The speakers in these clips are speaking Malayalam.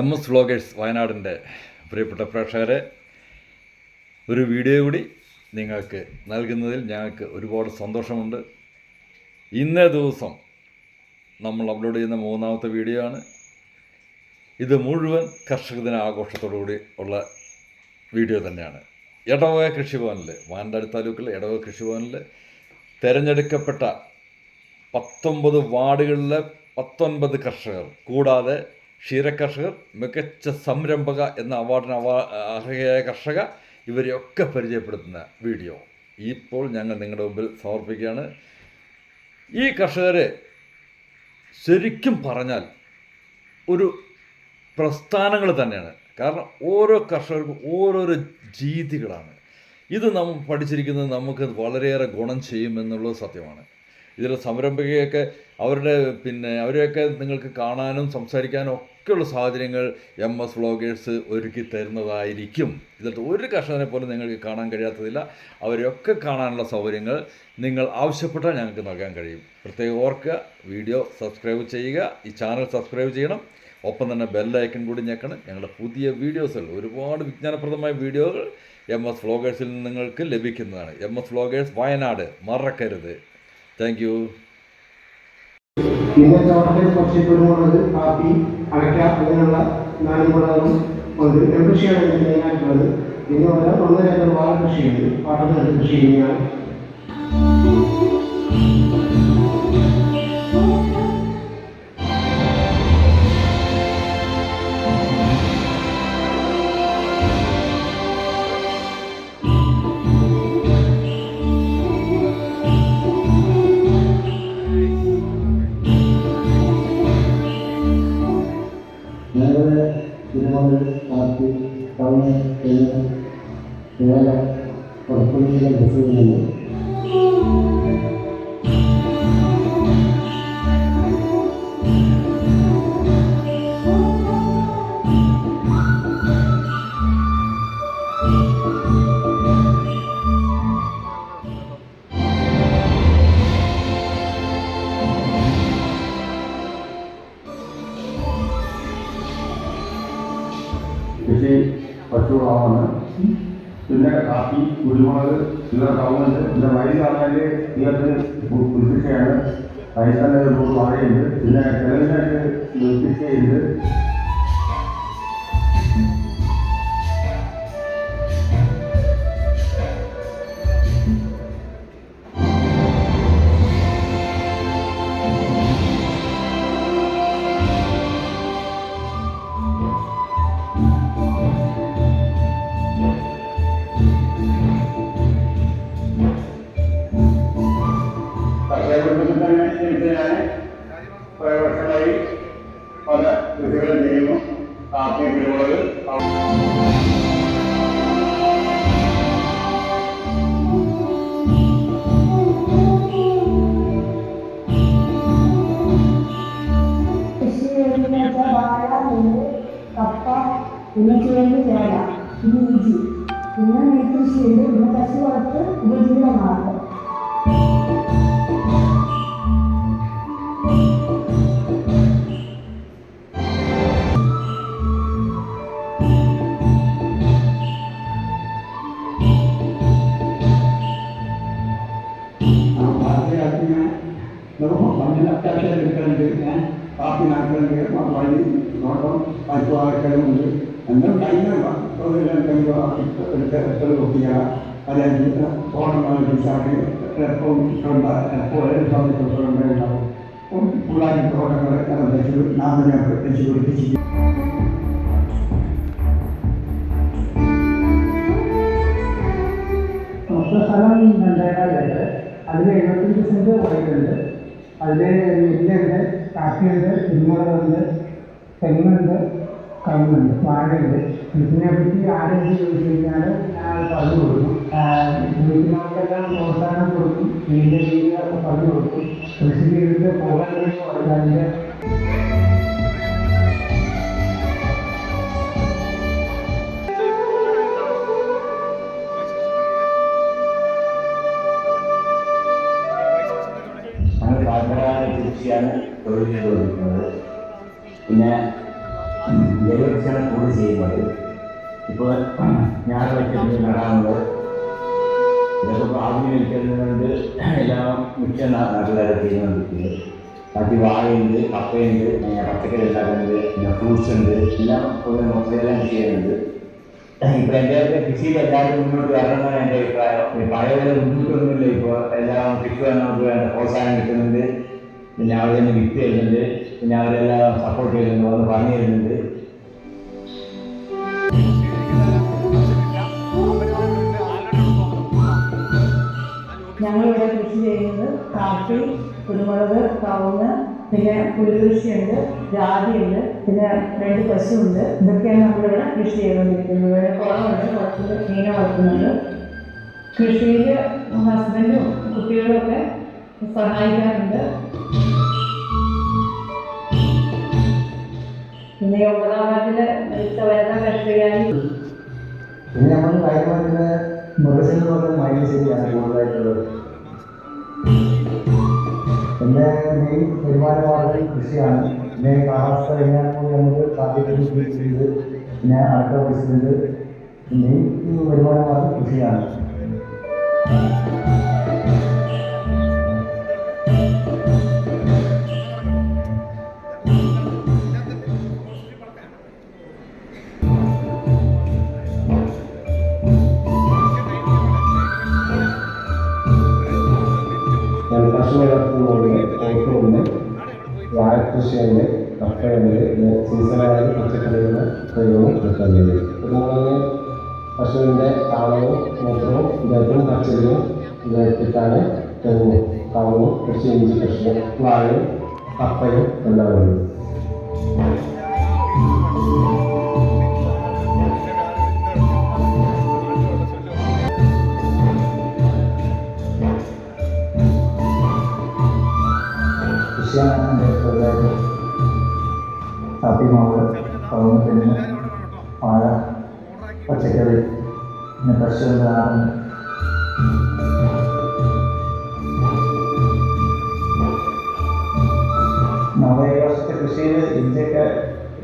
എം എസ് വ്ളോഗേഴ്സ് വയനാടിന്റെ പ്രിയപ്പെട്ട പ്രേക്ഷകരെ ഒരു വീഡിയോ കൂടി നിങ്ങൾക്ക് നൽകുന്നതിൽ ഞങ്ങൾക്ക് ഒരുപാട് സന്തോഷമുണ്ട്. ഇന്നേ ദിവസം നമ്മൾ അപ്ലോഡ് ചെയ്യുന്ന മൂന്നാമത്തെ വീഡിയോ ആണ്. ഇത് മുഴുവൻ കർഷക ദിന ആഘോഷത്തോടുകൂടി ഉള്ള വീഡിയോ തന്നെയാണ്. എടവക കൃഷിഭവനിൽ മാനന്തവാടി താലൂക്കിലെ എടവക കൃഷിഭവനിൽ തിരഞ്ഞെടുക്കപ്പെട്ട പത്തൊമ്പത് വാർഡുകളിലെ പത്തൊൻപത് കർഷകർ കൂടാതെ ക്ഷീരകർഷകർ മികച്ച സംരംഭക എന്ന അവാർഡിന് അവാ അർഹയായ കർഷക ഇവരെയൊക്കെ പരിചയപ്പെടുത്തുന്ന വീഡിയോ. ഇപ്പോൾ ഞങ്ങൾ നിങ്ങളുടെ മുമ്പിൽ സമർപ്പിക്കുകയാണ്. ഈ കർഷകരെ ശരിക്കും പറഞ്ഞാൽ ഒരു പ്രസ്ഥാനങ്ങൾ തന്നെയാണ്. കാരണം ഓരോ കർഷകർക്കും ഓരോരോ രീതികളാണ്. ഇത് നമ്മൾ പഠിച്ചിരിക്കുന്നത് നമുക്ക് വളരെയേറെ ഗുണം ചെയ്യുമെന്നുള്ളത് സത്യമാണ്. ഇതിൽ സംരംഭകയൊക്കെ അവരുടെ പിന്നെ അവരെയൊക്കെ നിങ്ങൾക്ക് കാണാനും സംസാരിക്കാനും ഒക്കെയുള്ള സാഹചര്യങ്ങൾ എം എസ് വ്ളോഗേഴ്സ് ഒരുക്കി തരുന്നതായിരിക്കും. ഇതിലത്തെ ഒരു കർഷകനെ പോലും നിങ്ങൾക്ക് കാണാൻ കഴിയാത്തതില്ല. അവരെയൊക്കെ കാണാനുള്ള സൗകര്യങ്ങൾ നിങ്ങൾ ആവശ്യപ്പെട്ടാൽ ഞങ്ങൾക്ക് നൽകാൻ കഴിയും. പ്രത്യേകം ഓർക്കുക വീഡിയോ സബ്സ്ക്രൈബ് ചെയ്യുക ഈ ചാനൽ സബ്സ്ക്രൈബ് ചെയ്യണം. ഒപ്പം തന്നെ ബെല്ലൈക്കൺ കൂടി ഞെക്കണം. ഞങ്ങളുടെ പുതിയ വീഡിയോസുകൾ ഒരുപാട് വിജ്ഞാനപ്രദമായ വീഡിയോകൾ എം എസ് വ്ളോഗേഴ്സിൽ നിന്ന് നിങ്ങൾക്ക് ലഭിക്കുന്നതാണ്. എം എസ് വ്ളോഗേഴ്സ് വയനാട് മറക്കരുത്. താങ്ക് യു പിന്നെ തോട്ടത്തിൽ കുറച്ച് കുരുമുളക് കാപ്പി അടയ്ക്ക ഉണ്ട്. നെൽകൃഷിയാണ് ഇതിന് മെയിനായിട്ടുള്ളത്. പിന്നെ ഒന്നര ഏക്കർ വാഴ കൃഷിയുണ്ട്. പാട്ടത്തിൽ കൃഷി ചെയ്യുന്നതാണ്. പുറപ്പെടുന്ന കൃഷിയിൽ നിന്ന് കൃഷി പശുവളമാണ് പിന്നെ കാപ്പി കുരുമുളക് ഇതൊക്കെ കവുങ്ങുണ്ട് പിന്നെ വയലിൽ പറഞ്ഞാൽ തീർത്ത് കൃഷിയാണ് നൂറ് വാഴയുണ്ട്. പിന്നെ കിഴങ്ങിനായിട്ട് കൃഷി പിന്നെ ചേമ്പ് ചേന പിന്നെ ഇഞ്ചി പിന്നെ നെൽകൃഷിയുണ്ട് പിന്നെ പശു വളർത്ത് ഉപജീവന മാർഗം ഭാഷയാക്കി ഞാൻ മണ്ണിന് അത്യാവശ്യം എടുക്കുന്നുണ്ട് ഞാൻ കാപ്പി നാക്കുന്നുണ്ട് വഴി നോട്ടം പൈപ്പ് ആക്കലുമുണ്ട് കഴിഞ്ഞ? എടുത്ത് കുട്ടികള അതായത് ഓണമായി വിളിച്ചാക്കി എപ്പോഴും എപ്പോഴും സമയത്തുണ്ടാവും പിള്ളേർ തോട്ടങ്ങൾ വെച്ച് നാമിനെ വെച്ച് പിടിപ്പിച്ച് സ്ഥലം ഏക്കർ അതിൽ എഴുപത്തഞ്ച് സെന്റ് വയലുണ്ട് അതിൽ നെല്ലുണ്ട് കാപ്പിയുണ്ട് കുരുമുളകുണ്ട് തെങ്ങുണ്ട് കവുങ്ങുണ്ട് പാടുണ്ട്. ഇതിനെപ്പറ്റി ആരെങ്കിലും ചോദിച്ചു കഴിഞ്ഞാൽ പറഞ്ഞു കൊടുക്കും. ചോദിക്കുന്നവർക്കെല്ലാം പ്രോത്സാഹനം കൊടുക്കും. ഇതിന്റെ രീതികളൊക്കെ പറഞ്ഞു കൊടുക്കും. കൃഷി ചെയ്തിട്ട് പോകാൻ വേണ്ടി അതിന്റെ ഇപ്പോൾ ആധുനികരിക്കുന്നതുകൊണ്ട് എല്ലാം മിക്ക നാട്ടുകാരെ തീരുമാനിക്കുന്നത് മറ്റ് വാഴയുണ്ട് കപ്പയുണ്ട് പച്ചക്കറി ഉണ്ടാക്കുന്നുണ്ട് പിന്നെ ഫ്രൂട്ട്സ് ഉണ്ട്. എല്ലാം പോലെ മൊത്തമെല്ലാം ചെയ്യുന്നുണ്ട്. ഇപ്പൊ എന്റെ കൃഷിയിൽ എല്ലാവരും മുന്നോട്ട് വരണമെന്നാണ് എന്റെ അഭിപ്രായം. ഈ പഴയ പോലെ ബുദ്ധിമുട്ടൊന്നുമില്ല ഇപ്പോൾ എല്ലാം കൃഷി നമുക്ക് വേണ്ട പ്രോത്സാഹനം കിട്ടുന്നുണ്ട്. പിന്നെ അവർ തന്നെ വിത്ത് തരുന്നുണ്ട്. പിന്നെ അവരെല്ലാം സപ്പോർട്ട് ചെയ്യുന്നുണ്ട്. വന്ന് പറഞ്ഞു തരുന്നുണ്ട്. കാപ്പി കുരുമുളക് കവുങ്ങ് പിന്നെ പുലികൃഷിയുണ്ട് ജാതിയുണ്ട് പിന്നെ രണ്ട് പശുണ്ട് ഇതൊക്കെയാണ് നമ്മളിവിടെ കൃഷി ചെയ്തുകൊണ്ടിരിക്കുന്നത്. കുളമുണ്ട് കുളത്തിൽ മീനെ വളർത്തുന്നുണ്ട് കൃഷിയിൽ ഹസ്ബൻഡും കുട്ടികളും ഒക്കെ സഹായിക്കാറുണ്ട്. പിന്നെ ഒമ്പതാം വാർഡിലെ മരിച്ച വനിതാ കർഷകയായി. പിന്നെ നമ്മൾ കാര്യമായിട്ട് മൃഗശാല പറഞ്ഞ മൈനശ്ശേരിയാണ് കൂടുതലായിട്ടുള്ളത്. എന്റെ മെയിൻ വരുമാനമാർഗം കൃഷിയാണ്. പിന്നെ കാലാവസ്ഥ വ്യതിയാനം കൊണ്ട് നമുക്ക് ചെയ്ത് പിന്നെ അടുത്ത ബിസിനസ് മെയിൻ വരുമാനമാർഗം കൃഷിയാണ്. പ്രയോഗം എടുക്കുന്നുണ്ട് അതുപോലെ പശുവിന്റെ താളവും മൂത്രവും ഗർഭം പച്ചരിയും ഇതായിട്ടാണ് തെങ്ങും കവങ്ങും കൃഷി ഇഞ്ചി കൃഷി വാഴയും കപ്പയും എല്ലാം ഉണ്ട് കൃഷിയാണ് എന്റെ കൂടുതലായിട്ട് കാപ്പിമാവ് കവുങ്ങ് തെങ്ങ് വാഴ പച്ചക്കറി. പിന്നെ പശുവിന്റെ ആടുണ്ട് നമ്മുടെ ഈ വർഷത്തെ കൃഷിയിൽ ഇഞ്ചൊക്കെ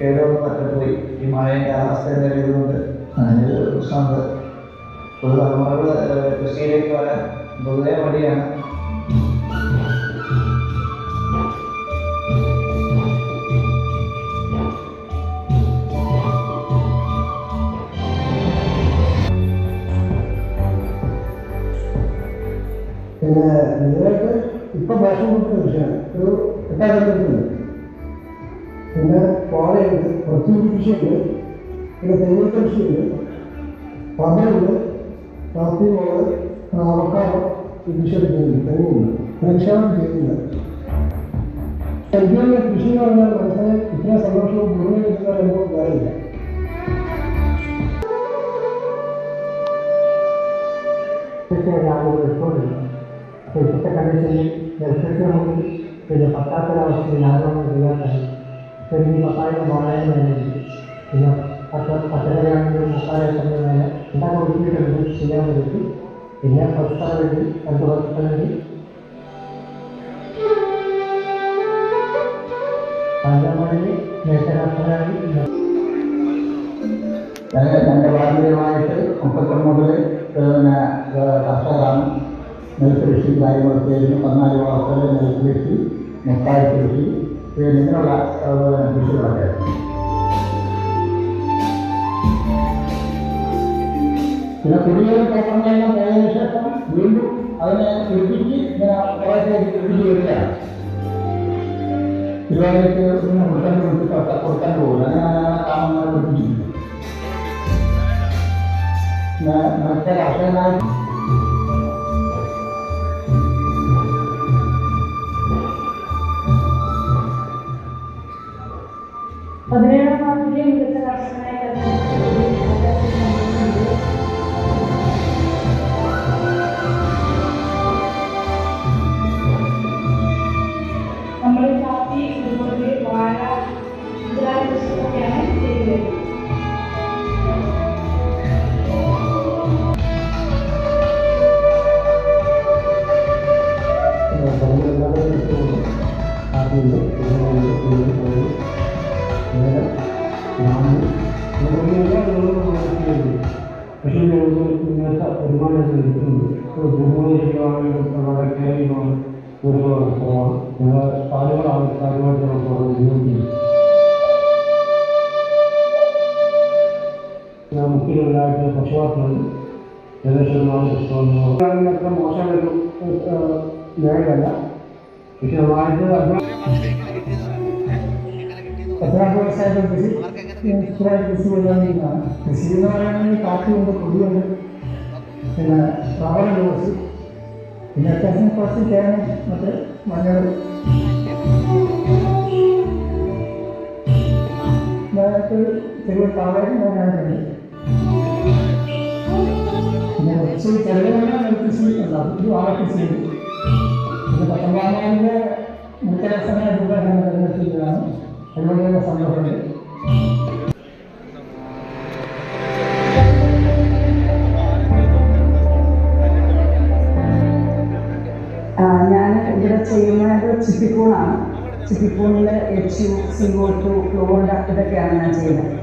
കേടുകൊണ്ട് പറ്റപ്പോയി ഈ മഴയുടെ അവസ്ഥയുടെ ഇതുകൊണ്ട് അതിന്റെ ഒരു പ്രശ്നമുണ്ട്. പുതുതലമുറകൾ കൃഷിയിലേക്ക് വരാൻ പൊതുവെ മടിയാണ്. കൃഷിയുണ്ട് പിന്നെ തെങ്ങിൻ കൃഷിയുണ്ട് റബ്ബറുണ്ട് കാപ്പി മുളക് അവക്കാടോ ഈ കൃഷി എടുക്കുന്നുണ്ട് തെങ്ങുണ്ട് കൃഷിയാണ് ചെയ്യുന്നില്ല എനിക്ക് കൃഷി എന്ന് പറഞ്ഞാൽ മനസ്സിനെ ഇത്ര സന്തോഷവും മുഴുവൻ കിട്ടുന്ന അനുഭവം വേറില്ല തീർച്ചയായും ആളുകൾ എടുത്തോണ്ടില്ല അപ്പോൾ ഇപ്പോഴത്തെ കണ്ടീഷനിൽ നെൽകൃഷി നമുക്ക് പിന്നെ പറ്റാത്തൊരവസ്ഥയിൽ ആരോഗ്യം ചെയ്യാത്തത് ചെറിയ പത്തായിരം മൂവായിരം വില പിന്നെ പത്ത് പത്തരയാണെങ്കിലും വില എല്ലാം കൊടുത്തിട്ടുണ്ട് ചെയ്യാൻ വേണ്ടി പിന്നെ പശുക്കളെ വേണ്ടി രണ്ട് പശുക്കളെ വേണ്ടി. പഞ്ചമണി മേഖലായി എന്റെ പാരമ്പര്യമായിട്ട് മുപ്പത്തൊന്ന് മുതൽ പിന്നെ കർഷകരാണ് നെൽകൃഷി കാര്യങ്ങളൊക്കെ ചെയ്യുന്നു പതിനാല് വളർത്തൽ നെൽകൃഷി മുട്ടായി കൃഷി ഇങ്ങനെയുള്ള കൃഷികളൊക്കെ പിന്നെ കുടിയേറി തോട്ടങ്ങളെല്ലാം പോയതിനു ശേഷം വീണ്ടും അതിനെ ഒരുക്കിച്ച് ഇങ്ങനെ കുറേശ്ശെ കൃഷി വരികയാണ് തിരുവാതിരയ്ക്ക് പിന്നെ കൊടുക്കാൻ കൊടുത്തിട്ട് കൊടുക്കാൻ പോകില്ല അങ്ങനെ താമസം കൊടുത്തിട്ടില്ല മറ്റേ കർഷകനായി മുഖ്യമുള്ളതായിട്ട് പശുവാക്കുന്നുണ്ട് ഏകദേശം നാല് പുസ്തകങ്ങൾ അത്ര മോശമായൊരു മേഖലയല്ല. പക്ഷെ നന്നായിട്ട് എത്രാമത്തെ വയസ്സായിട്ട് കൃഷി കൃഷി ചെയ്തുകൊണ്ടിരിക്കുന്നതാണ്. കൃഷി എന്ന് പറയുകയാണെങ്കിൽ കാറ്റുണ്ട് കൊടിയുണ്ട് പിന്നെ റബ്ബറുണ്ട് കുറച്ച് പിന്നെ അത്യാവശ്യം കുറച്ച് തേങ്ങ മറ്റേ മഞ്ഞൾ ചെറിയ താഴെ ഞാനുണ്ട് കുറച്ച് ചെറുതല്ല നെൽകൃഷി ഉണ്ടാവും ഇത് പത്തൊമ്പതാമിന്റെ മുഖ്യരസമായ രൂപയാണ് തിരഞ്ഞെടുത്തിരിക്കുകയാണ്. അതിനുള്ള സന്തോഷമുണ്ട്. ഞാൻ ഇവിടെ ചെയ്യുന്നത് ചിപ്പിക്കൂണാണ്. ചിപ്പിക്കൂണിൽ എച്ച് യു സി ടു ക്ലോറിഡ ഇതൊക്കെയാണ് ഞാൻ ചെയ്യുന്നത്.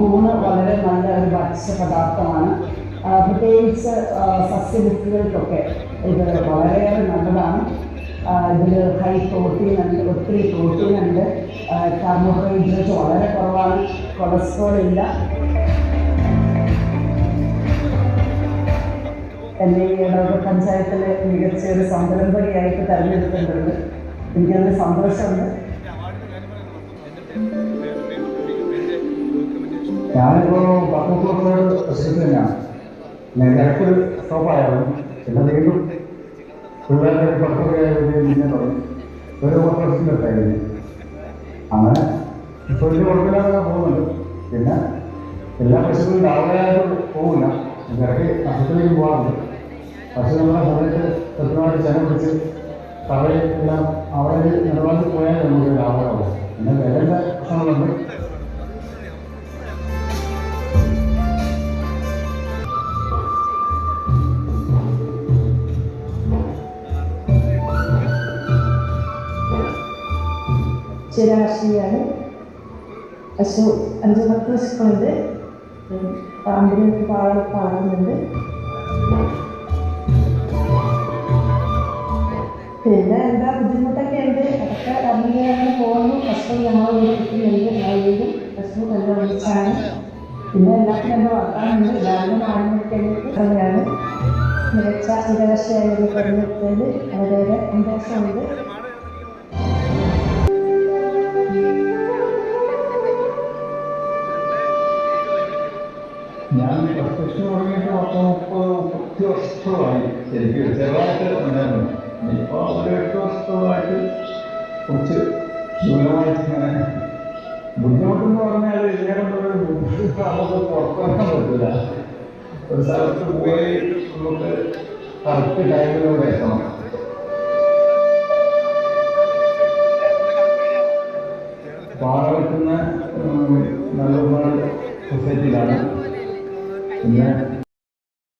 കൂണ് വളരെ നല്ല ഒരു ഭക്ഷ്യ പദാർത്ഥമാണ്. പ്രത്യേകിച്ച് സസ്യബുക്കുകൾക്കൊക്കെ ഇത് വളരെയേറെ നല്ലതാണ്. ഇതിൽ ഹൈ പ്രോട്ടീൻ ഉണ്ട് ഒത്തിരി പ്രോട്ടീൻ ഉണ്ട്. കാർബോഹൈഡ്രേറ്റ് വളരെ കുറവാണ് കൊളസ്ട്രോൾ ഇല്ല. എന്നെ ഈ ഇടവക പഞ്ചായത്തിലെ മികച്ച ഒരു സംരംഭകയായിട്ട് തെരഞ്ഞെടുത്തിട്ടുണ്ട്. എനിക്കതിന് സന്തോഷമുണ്ട്. ഞാനിപ്പോൾ പത്ത് മുപ്പത് പ്രസിഡന്റ് തന്നെയാണ്. ഞാൻ ഇടയ്ക്ക് സ്റ്റോപ്പായിരുന്നു പിന്നെ വീണ്ടും പിള്ളേരുടെ പത്ത് പിന്നെ തുടങ്ങി. ഒരു പത്ത് വർഷത്തിലെത്തായിരുന്നു അങ്ങനെ ഇപ്പോൾ വലിയ കുഴപ്പമില്ലാതെ പോകുന്നുണ്ട്. പിന്നെ എല്ലാ പശുക്കളും രാവിലെയായിട്ട് പോകില്ല ഇടയ്ക്ക് നഷ്ടത്തിലേക്ക് പോകാറുണ്ട് പക്ഷെ നമ്മുടെ സമയത്ത് കൃത്യമായിട്ട് ചെന പിടിച്ച് തറയിൽ എല്ലാം അവിടെ നിലവാരത്തിൽ പോയാൽ നമുക്ക് ലാഭമാകും പിന്നെ വിലയുടെ പ്രശ്നങ്ങളുണ്ട്. ശരാശരിയാണ് പശു അഞ്ച് പത്ത് പശുക്കളുണ്ട് പാമ്പിന് പാട പാടുന്നുണ്ട്. പിന്നെ എന്താ ബുദ്ധിമുട്ടൊക്കെ ഉണ്ട് അതൊക്കെ അങ്ങനെ അങ്ങനെ പോകുന്നു. പശു ഞങ്ങൾ വീട് കിട്ടുന്നുണ്ട് ആയിരുന്നു പശു നല്ല വിളിച്ചാണ് പിന്നെ എല്ലാത്തിനും എന്റെ വർത്താനുണ്ട് രാവിലെ എഴുന്നേറ്റ് അങ്ങനെയാണ് മികച്ച ഇടവശയായി പറഞ്ഞിട്ടുണ്ട് വളരെയേറെ ഇൻഡക്ഷൻ ഞാൻ വർഷത്തോളമായി എനിക്ക് ചെറുതായിട്ട് ഉണ്ടായിരുന്നു. ഇപ്പോൾ ഒരു എട്ട് വർഷത്തോളമായിട്ട് കുറച്ച് ദൂരമായിട്ട് ഇങ്ങനെ ബുദ്ധിമുട്ടെന്ന് പറഞ്ഞാൽ ഇതിനെ കൊണ്ടൊരു ബുദ്ധിമുട്ട് നമുക്ക് പുറത്തിറക്കാൻ പറ്റില്ല ഒരു സ്ഥലത്ത് പോയി നമുക്ക് കറക്റ്റ് ടൈമിലൂടെ എത്തണം. പാറ വെക്കുന്ന നല്ല ഒരുപാട് സൊസൈറ്റിയിലാണ് പിന്നെ